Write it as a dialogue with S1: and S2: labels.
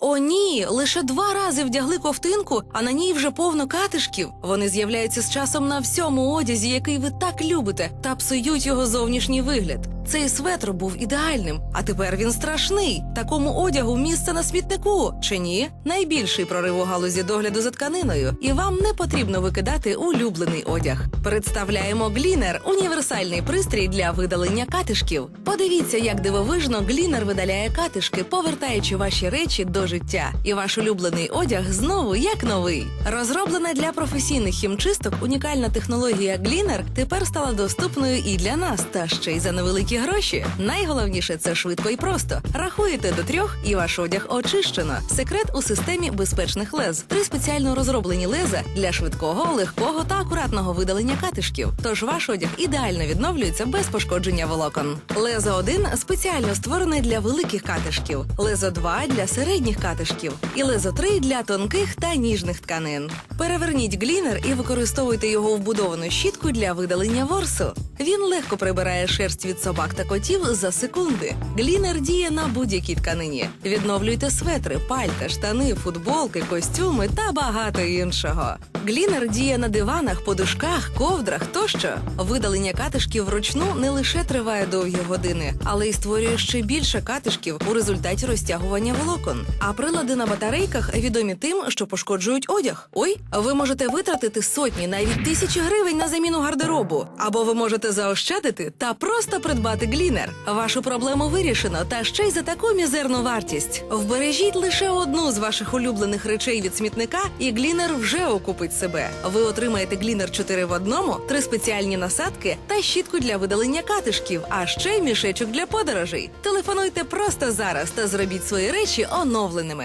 S1: О, ні, лише два рази вдягли ковтинку, а на ній вже повно катишків. Вони з'являються з часом на всьому одязі, який ви так любите, та псують його зовнішній вигляд. Цей светр був ідеальним, а тепер він страшний. Такому одягу місце на смітнику. Чи ні? Найбільший прорив у галузі догляду за тканиною, і вам не потрібно викидати улюблений одяг. Представляємо глінер універсальний пристрій для видалення катишків. Подивіться, як дивовижно глінер видаляє катишки, повертаючи ваші речі до життя. І ваш улюблений одяг знову як новий. Розроблена для професійних хімчисток унікальна технологія глінер тепер стала доступною і для нас, та ще й за невеликі гроші. Найголовніше це швидко і просто. Рахуєте до трьох, і ваш одяг очищено. Секрет у системі безпечних лез. Три спеціально розроблені леза для швидкого, легкого та акуратного видалення катишків. Тож ваш одяг ідеально відновлюється без пошкодження волокон. Лезо 1 спеціально створене для великих катишків, лезо 2 для середніх катишків, і лезо 3 для тонких та ніжних тканин. Переверніть глінер і використовуйте його вбудовану щітку для видалення ворсу. Він легко прибирає шерсть від собак та котів за секунди. Глінер діє на будь-якій тканині. Відновлюйте светри, пальта, штани, футболки, костюми та багато іншого. Глінер діє на диванах, подушках, ковдрах тощо. Видалення катишків вручну не лише триває довгі години, але й створює ще більше катишків у результаті розтягування волокон. А прилади на батарейках відомі тим, що пошкоджують одяг. Ой, ви можете витратити сотні, навіть тисячі гривень на заміну гардеробу. Або ви можете заощадити та просто придбати глінер. Вашу проблему вирішено, та ще й за таку мізерну вартість. Вбережіть лише одну з ваших улюблених речей від смітника, і глінер вже окупить себе. Ви отримаєте глінер 4 в одному, три спеціальні насадки та щітку для видалення катишків, а ще й мішечок для подорожей. Телефонуйте просто зараз та зробіть свої речі оновленими.